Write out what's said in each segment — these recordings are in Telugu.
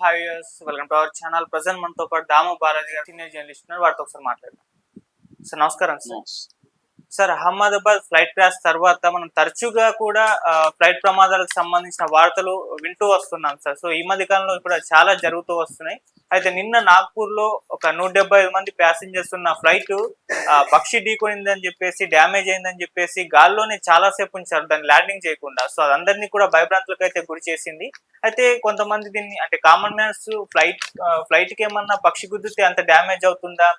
hi welcome to our channel present మనతో పాటు దాము బాలాజీ గారు సీనియర్ జర్నలిస్ట్ ఉన్నారు వారితో ఒకసారి మాట్లాడదాం సార్ నమస్కారం sir sir Ahmedabad flight crash తర్వాత మనం తరచుగా కూడా ఫ్లైట్ ప్రమాదాలకు సంబంధించిన వార్తలు వింటూ వస్తున్నాం సార్. సో ఈ మధ్య కాలంలో కూడా చాలా జరుగుతూ వస్తున్నాయి. అయితే నిన్న నాగ్పూర్లో ఒక నూట డెబ్బై ఐదు మంది ప్యాసింజర్స్ ఉన్న ఫ్లైట్ పక్షి ఢీకొనిందని చెప్పేసి డ్యామేజ్ అయిందని చెప్పేసి గాల్లోనే చాలా సేపు ఉంచారు దాన్ని ల్యాండింగ్ చేయకుండా. సో అదందరినీ కూడా భయభ్రాంతులకు అయితే గురి చేసింది. అయితే కొంతమంది దీన్ని అంటే కామన్ మ్యాన్స్ ఫ్లైట్ ఫ్లైట్కి ఏమన్నా పక్షి గుద్దితే అంత డ్యామేజ్ అవుతుందా?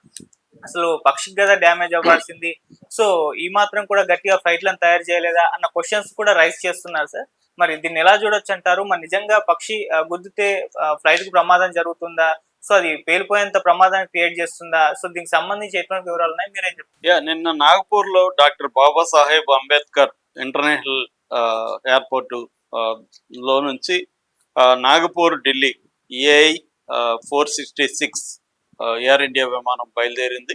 అసలు పక్షికి కదా డ్యామేజ్ అవ్వాల్సింది. సో ఈ మాత్రం కూడా గట్టిగా ఫ్లైట్లను తయారు చేయలేదా అన్న క్వశ్చన్స్ కూడా రైస్ చేస్తున్నారు సార్. మరి దీన్ని ఎలా చూడొచ్చు అంటారు? మరి నిజంగా పక్షి గుద్దితే ఫ్లైట్కు ప్రమాదం జరుగుతుందా? సో అది పేలిపోయేంత ప్రమాదాన్ని క్రియేట్ చేస్తుందా? సో దీనికి సంబంధించి ఎటువంటి వివరాలు ఉన్నాయి? మీరేం చెప్తారు యా నిన్న నాగపూర్లో డాక్టర్ బాబా సాహెబ్ అంబేద్కర్ ఇంటర్నేషనల్ ఎయిర్పోర్ట్లో నుంచి Nagpur Delhi AI four sixty six air India విమానం బయలుదేరింది.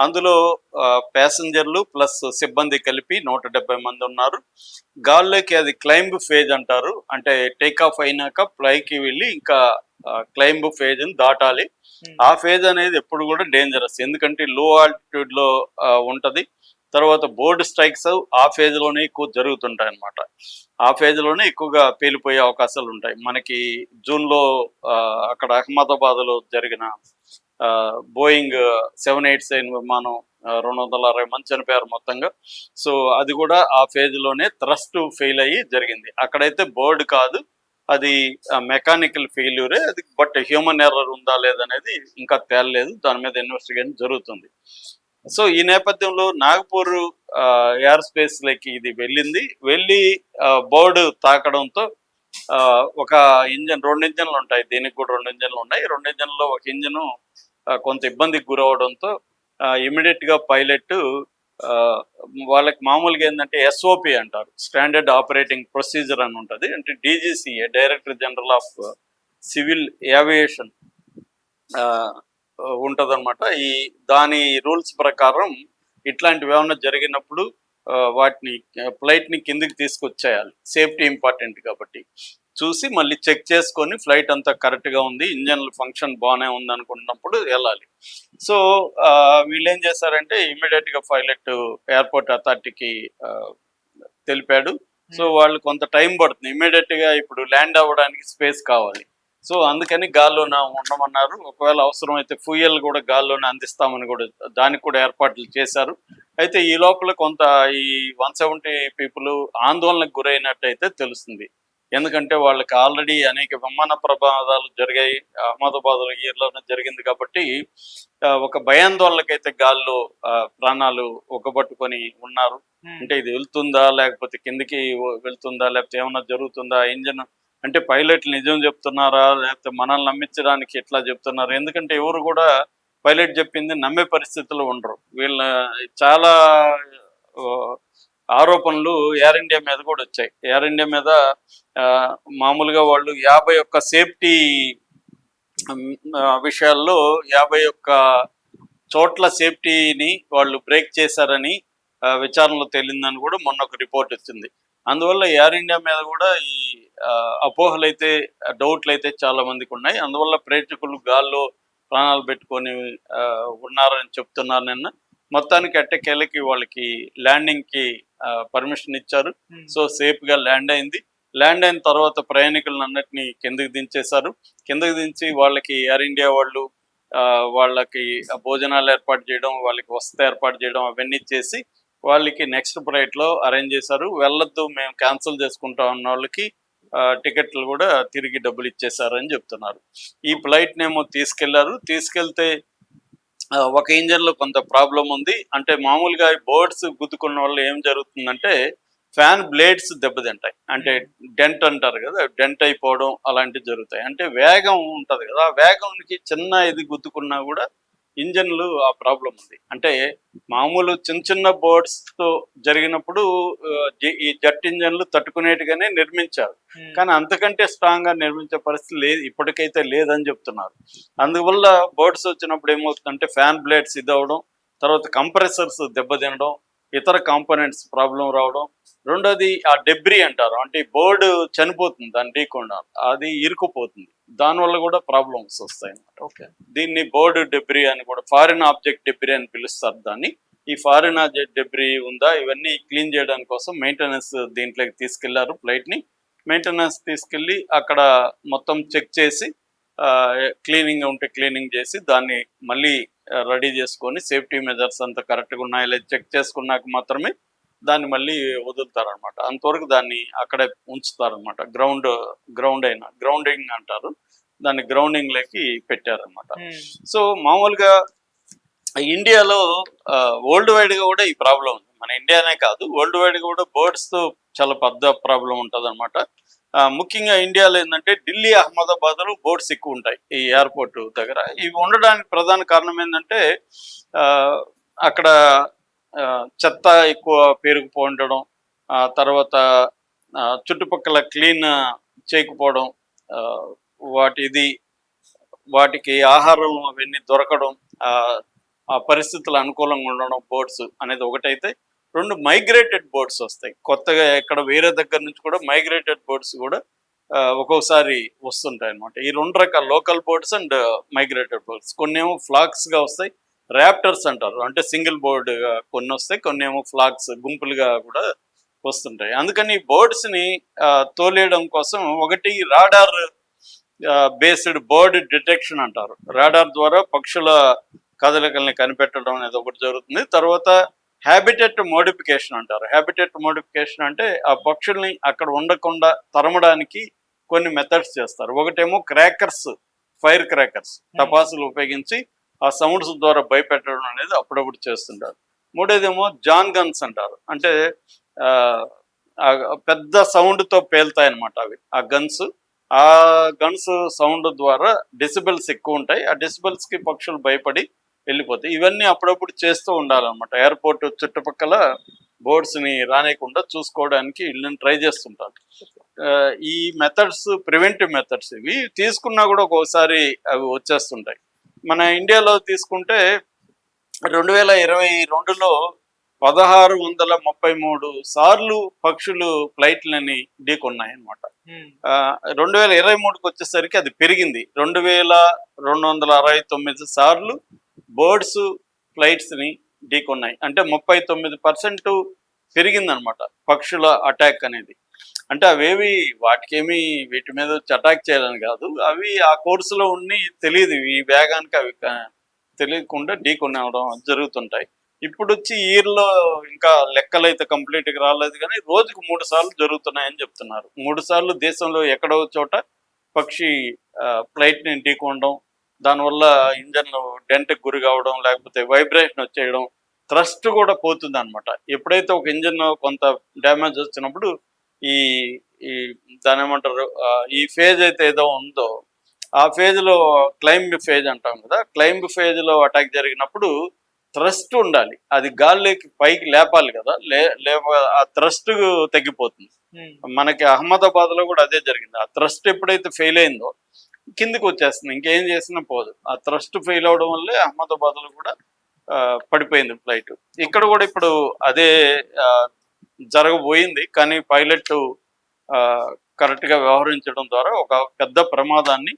అందులో ప్యాసింజర్లు ప్లస్ సిబ్బంది కలిపి నూట డెబ్బై మంది ఉన్నారు. గాల్లోకి అది క్లైంబ్ ఫేజ్ అంటారు. అంటే టేక్ ఆఫ్ అయినాక పైకి వెళ్ళి ఇంకా క్లైంబ్ ఫేజ్ దాటాలి. ఆ ఫేజ్ అనేది ఎప్పుడు కూడా డేంజరస్ ఎందుకంటే లో ఆల్టిట్యూడ్లో ఉంటది. తర్వాత బోర్డు స్ట్రైక్స్ ఆ ఫేజ్లోనే ఎక్కువ జరుగుతుంటాయి అన్నమాట. ఆ ఫేజ్లోనే ఎక్కువగా పేలిపోయే అవకాశాలు ఉంటాయి. మనకి జూన్లో ఆ, అక్కడ అహ్మదాబాద్లో జరిగిన ఆ, బోయింగ్ సెవెన్ ఎయిట్ సెవెన్ విమానం రెండు వందల అరవై మంది చనిపోయారు మొత్తంగా. సో అది కూడా ఆ ఫేజ్లోనే థ్రస్ట్ ఫెయిల్ అయ్యి జరిగింది. అక్కడైతే బోర్డు కాదు అది మెకానికల్ ఫెయిల్యూరే అది బట్ హ్యూమన్ ఎర్రర్ ఉందా లేదనేది ఇంకా తేలలేదు. దాని మీద ఇన్వెస్టిగేషన్ జరుగుతుంది. సో ఈ నేపథ్యంలో నాగపూర్ ఎయిర్ స్పేస్ లకి ఇది వెళ్ళింది. వెళ్ళి బోర్డు తాకడంతో ఆ, ఒక ఇంజన్ రెండు ఇంజన్లు ఉంటాయి. దీనికి కూడా రెండు ఇంజన్లు ఉన్నాయి. రెండు ఇంజన్లో ఒక ఇంజను కొంత ఇబ్బందికి గురవడంతో ఇమీడియట్గా పైలట్ వాళ్ళకి మామూలుగా ఏంటంటే ఎస్ఓపి అంటారు. స్టాండర్డ్ ఆపరేటింగ్ ప్రొసీజర్ అని ఉంటుంది. అంటే DGCA director general of civil aviation ఉంటదన్నమాట. ఈ దాని రూల్స్ ప్రకారం ఇట్లాంటివి ఏమైనా జరిగినప్పుడు వాటిని ఫ్లైట్ని కిందికి తీసుకొచ్చేయాలి. సేఫ్టీ ఇంపార్టెంట్ కాబట్టి. చూసి మళ్ళీ చెక్ చేసుకొని ఫ్లైట్ అంతా కరెక్ట్గా ఉంది ఇంజన్ ఫంక్షన్ బాగానే ఉంది అనుకున్నప్పుడు వెళ్ళాలి. సో వీళ్ళు ఏం చేశారంటే ఇమీడియట్గా పైలట్ ఎయిర్పోర్ట్ అథారిటీకి తెలిపాడు. సో వాళ్ళు కొంత టైం పడుతుంది. ఇమీడియట్గా ఇప్పుడు ల్యాండ్ అవ్వడానికి స్పేస్ కావాలి. సో అందుకని గాల్లోనే ఉండమన్నారు. ఒకవేళ అవసరం అయితే ఫ్యూయల్ కూడా గాల్లోనే అందిస్తామని కూడా దానికి కూడా ఏర్పాట్లు చేశారు. అయితే ఈ లోపల కొంత ఈ వన్ సెవెంటీ పీపుల్ ఆందోళనకు గురైనట్టయితే తెలుస్తుంది. ఎందుకంటే వాళ్ళకి ఆల్రెడీ అనేక విమాన ప్రమాదాలు జరిగాయి. అహ్మదాబాద్ ఇయర్లోనే జరిగింది కాబట్టి ఒక భయాందోళనకైతే గాల్లో ప్రాణాలు ఒగ్గబట్టుకొని ఉన్నారు. అంటే ఇది వెళ్తుందా లేకపోతే కిందికి వెళ్తుందా లేకపోతే ఏమన్నా జరుగుతుందా ఇంజన్ అంటే పైలట్లు నిజం చెప్తున్నారా? లేకపోతే మనల్ని నమ్మించడానికి ఎట్లా చెప్తున్నారు? ఎందుకంటే ఎవరు కూడా పైలట్ చెప్పింది నమ్మే పరిస్థితుల్లో ఉండరు. వీళ్ళ చాలా ఆరోపణలు ఎయిర్ ఇండియా మీద కూడా వచ్చాయి. ఎయిర్ ఇండియా మీద మామూలుగా వాళ్ళు యాభై ఒక్క సేఫ్టీ విషయాల్లో యాభై ఒక్క చోట్ల సేఫ్టీని వాళ్ళు బ్రేక్ చేశారని విచారణలో తేలిందని కూడా మొన్న ఒక రిపోర్ట్ వచ్చింది. అందువల్ల ఎయిర్ ఇండియా మీద కూడా ఈ అపోహలు అయితే డౌట్లు అయితే చాలా మందికి ఉన్నాయి. అందువల్ల ప్రేక్షకులు గాల్లో ప్రాణాలు పెట్టుకొని ఉన్నారని చెప్తున్నారు నిన్న. మొత్తానికి ఎట్టకేళ్ళకి వాళ్ళకి ల్యాండింగ్కి పర్మిషన్ ఇచ్చారు. సో సేఫ్గా ల్యాండ్ అయింది. ల్యాండ్ అయిన తర్వాత ప్రయాణికులను అన్నిటిని కిందకి దించేశారు. కిందకి దించి వాళ్ళకి ఎయిర్ ఇండియా వాళ్ళు ఆ, వాళ్ళకి భోజనాలు ఏర్పాటు చేయడం వాళ్ళకి వసతి ఏర్పాటు చేయడం అవన్నీ చేసి వాళ్ళకి నెక్స్ట్ ఫ్లైట్లో అరేంజ్ చేశారు. వెళ్ళొద్దు మేము క్యాన్సిల్ చేసుకుంటాం అన్న వాళ్ళకి టికెట్లు కూడా తిరిగి డబ్బులు ఇచ్చేసారని చెప్తున్నారు. ఈ ఫ్లైట్ నేమో తీసుకెళ్ళారు. తీసుకెళ్తే ఒక ఇంజన్లో కొంత ప్రాబ్లం ఉంది. అంటే మామూలుగా బోర్డ్స్ గుద్దుకున్న వల్ల ఏం జరుగుతుందంటే ఫ్యాన్ బ్లేడ్స్ దెబ్బతింటాయి. అంటే డెంట్ అంటారు కదా డెంట్ అయిపోవడం అలాంటివి జరుగుతాయి. అంటే వేగం ఉంటది కదా ఆ వేగంకి చిన్న ఇది గుద్దుకున్నా కూడా ఇంజన్లు ఆ ప్రాబ్లం ఉంది. అంటే మామూలు చిన్న చిన్న బోర్డ్స్తో జరిగినప్పుడు ఈ జట్ ఇంజన్లు తట్టుకునేట్టుగానే నిర్మించారు. కానీ అంతకంటే స్ట్రాంగ్గా నిర్మించే పరిస్థితి లేదు ఇప్పటికైతే లేదని చెప్తున్నారు. అందువల్ల బర్డ్స్ వచ్చినప్పుడు ఏమవుతుందంటే ఫ్యాన్ బ్లేడ్స్ ఇది అవడం తర్వాత కంప్రెసర్స్ దెబ్బతినడం ఇతర కాంపోనెంట్స్ ప్రాబ్లం రావడం. రెండోది ఆ డెబ్రీ అంటారు. అంటే బోర్డు చనిపోతుంది దాని ఢీకుండా అది ఇరుకుపోతుంది దానివల్ల కూడా ప్రాబ్లమ్స్ వస్తాయి అన్నమాట. ఓకే. దీన్ని బోర్డు డెబ్రీ అని కూడా ఫారిన్ ఆబ్జెక్ట్ డెబ్రీ అని పిలుస్తారు దాన్ని. ఈ ఫారిన్ ఆబ్జెక్ట్ డెబ్రీ ఉందా? ఇవన్నీ క్లీన్ చేయడానికి కోసం మెయింటెనెన్స్ దీంట్లోకి తీసుకెళ్ళారు ఫ్లైట్ని మెయింటెనెన్స్ తీసుకెళ్ళి అక్కడ మొత్తం చెక్ చేసి క్లీనింగ్ ఉంటే క్లీనింగ్ చేసి దాన్ని మళ్ళీ రెడీ చేసుకొని సేఫ్టీ మెజర్స్ అంతా కరెక్ట్గా ఉన్నాయో లేదు చెక్ చేసుకున్నాక మాత్రమే దాన్ని మళ్ళీ వదులుతారనమాట అంతవరకు దాన్ని అక్కడే ఉంచుతారనమాట గ్రౌండ్ గ్రౌండ్ అయినా గ్రౌండింగ్ అంటారు. దాన్ని గ్రౌండింగ్ లకి పెట్టారనమాట సో మామూలుగా ఇండియాలో వరల్డ్ వైడ్గా కూడా ఈ ప్రాబ్లం ఉంది. మన ఇండియానే కాదు వరల్డ్ వైడ్గా కూడా బర్డ్స్తో చాలా పెద్ద ప్రాబ్లం ఉంటుంది అనమాట ముఖ్యంగా ఇండియాలో ఏంటంటే ఢిల్లీ అహ్మదాబాద్లో బోర్డ్స్ ఎక్కువ ఉంటాయి ఈ ఎయిర్పోర్ట్ దగ్గర. ఇవి ఉండడానికి ప్రధాన కారణం ఏంటంటే ఆ, అక్కడ చెత్త ఎక్కువ పేరుకుపోండడం ఆ తర్వాత ఆ, చుట్టుపక్కల క్లీన్ చేయకపోవడం ఆ, వాటిది వాటికి ఆహారం అవన్నీ దొరకడం ఆ, ఆ పరిస్థితులు అనుకూలంగా ఉండడం బోర్డ్స్ అనేది ఒకటైతే రెండు మైగ్రేటెడ్ బోర్డ్స్ వస్తాయి. కొత్తగా ఎక్కడ వేరే దగ్గర నుంచి కూడా మైగ్రేటెడ్ బోర్డ్స్ కూడా ఒక్కొక్కసారి వస్తుంటాయి అనమాట ఈ రెండు రకాల local birds and migrated birds కొన్ని ఏమో ఫ్లాక్స్గా వస్తాయి. ర్యాప్టర్స్ అంటారు. అంటే సింగిల్ బోర్డ్ కొన్ని వస్తాయి కొన్ని ఏమో ఫ్లాక్స్ గుంపులుగా కూడా వస్తుంటాయి. అందుకని బోర్డ్స్ని ఆ, తోలేయడం కోసం ఒకటి రాడార్ బేస్డ్ బర్డ్ డిటెక్షన్ అంటారు. రాడార్ ద్వారా పక్షుల కదలికల్ని కనిపెట్టడం అనేది ఒకటి జరుగుతుంది. తర్వాత హ్యాబిటెట్ మోడిఫికేషన్ అంటారు. హ్యాబిటెట్ మోడిఫికేషన్ అంటే ఆ పక్షుల్ని అక్కడ ఉండకుండా తరమడానికి కొన్ని మెథడ్స్ చేస్తారు. ఒకటేమో క్రాకర్స్ ఫైర్ క్రాకర్స్ టపాసులు ఉపయోగించి ఆ సౌండ్స్ ద్వారా భయపెట్టడం అనేది అప్పుడప్పుడు చేస్తుంటారు. మూడోదేమో జాన్ గన్స్ అంటారు. అంటే పెద్ద సౌండ్తో పేలుతాయి అనమాట అవి. ఆ గన్స్ ఆ గన్స్ సౌండ్ ద్వారా డెసిబెల్స్ ఎక్కువ ఉంటాయి. ఆ డెసిబెల్స్కి పక్షులు భయపడి వెళ్ళిపోతాయి. ఇవన్నీ అప్పుడప్పుడు చేస్తూ ఉండాలన్నమాట. ఎయిర్పోర్ట్ చుట్టుపక్కల బోర్డ్స్ని రానియకుండా చూసుకోవడానికి వీళ్ళని ట్రై చేస్తుంటారు. ఈ మెథడ్స్ ప్రివెంటివ్ మెథడ్స్ ఇవి తీసుకున్నా కూడా ఒక్కోసారి అవి వచ్చేస్తుంటాయి. మన ఇండియాలో తీసుకుంటే రెండు వేల ఇరవై రెండులో పదహారు వందల ముప్పై మూడు సార్లు పక్షులు ఫ్లైట్లని ఢీకొన్నాయి అనమాట ఉమ్, రెండు వేల ఇరవై మూడుకి వచ్చేసరికి అది పెరిగింది. రెండు వేల రెండు వందల అరవై తొమ్మిది సార్లు బర్డ్స్ ఫ్లైట్స్ని ఢీకొన్నాయి. అంటే ముప్పై తొమ్మిది పర్సెంట్ పెరిగిందనమాట పక్షుల అటాక్ అనేది. అంటే అవేవి వాటికేమి వీటి మీద వచ్చి అటాక్ చేయాలని కాదు. అవి ఆ కోర్సులో ఉండి తెలియదు ఈ వేగానికి అవి తెలియకుండా ఢీకొనవడం జరుగుతుంటాయి. ఇప్పుడు వచ్చి ఇయర్లో ఇంకా లెక్కలు అయితే కంప్లీట్గా రాలేదు కానీ రోజుకు మూడు సార్లు జరుగుతున్నాయని చెప్తున్నారు. మూడు సార్లు దేశంలో ఎక్కడో చోట పక్షి ఫ్లైట్ని ఢీకొనడం దానివల్ల ఇంజన్ డెంట్ గురి కావడం లేకపోతే వైబ్రేషన్ వచ్చేయడం థ్రస్ట్ కూడా పోతుంది అనమాట ఎప్పుడైతే ఒక ఇంజన్ కొంత డ్యామేజ్ వచ్చినప్పుడు ఈ ఈ దాని ఏమంటారు ఈ ఫేజ్ అయితే ఏదో ఉందో ఆ ఫేజ్లో క్లైంబ్ ఫేజ్ అంటాం కదా క్లైంబ్ ఫేజ్లో అటాక్ జరిగినప్పుడు థ్రస్ట్ ఉండాలి. అది గాల్లోకి పైకి లేపాలి కదా లే లేప ఆ థ్రస్ట్ తగ్గిపోతుంది. మనకి అహ్మదాబాద్లో కూడా అదే జరిగింది. ఆ థ్రస్ట్ ఎప్పుడైతే ఫెయిల్ అయిందో కిందికి వచ్చేస్తుంది ఇంకేం చేసినా పోదు. ఆ థ్రస్ట్ ఫెయిల్ అవడం వల్లే అహ్మదాబాద్లో కూడా పడిపోయింది ఫ్లైట్. ఇక్కడ కూడా ఇప్పుడు అదే జరగబోయింది. కానీ పైలట్ కరెక్ట్గా వ్యవహరించడం ద్వారా ఒక పెద్ద ప్రమాదాన్ని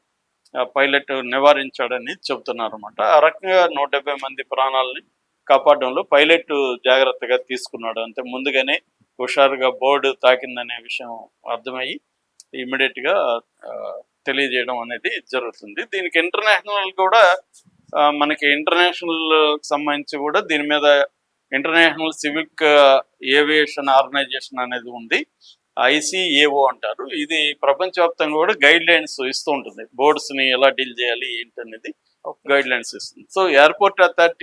పైలట్ నివారించాడని చెబుతున్నారు అనమాట ఆ రకంగా నూట మంది ప్రాణాలని కాపాడడంలో పైలట్ జాగ్రత్తగా తీసుకున్నాడు. అంటే ముందుగానే హుషారుగా బోర్డు తాకిందనే విషయం అర్థమయ్యి ఇమ్మీడియట్గా తెలియజేయడం అనేది జరుగుతుంది. దీనికి ఇంటర్నేషనల్ కూడా మనకి ఇంటర్నేషనల్ సంబంధించి కూడా దీని మీద ఇంటర్నేషనల్ సివిక్ ఏవియేషన్ ఆర్గనైజేషన్ అనేది ఉంది. ఐసిఏఓ అంటారు. ఇది ప్రపంచవ్యాప్తంగా కూడా గైడ్ లైన్స్ ఇస్తూ ఉంటుంది. బోర్డ్స్ని ఎలా డీల్ చేయాలి ఏంటి అనేది గైడ్ లైన్స్ ఇస్తుంది. So airport authority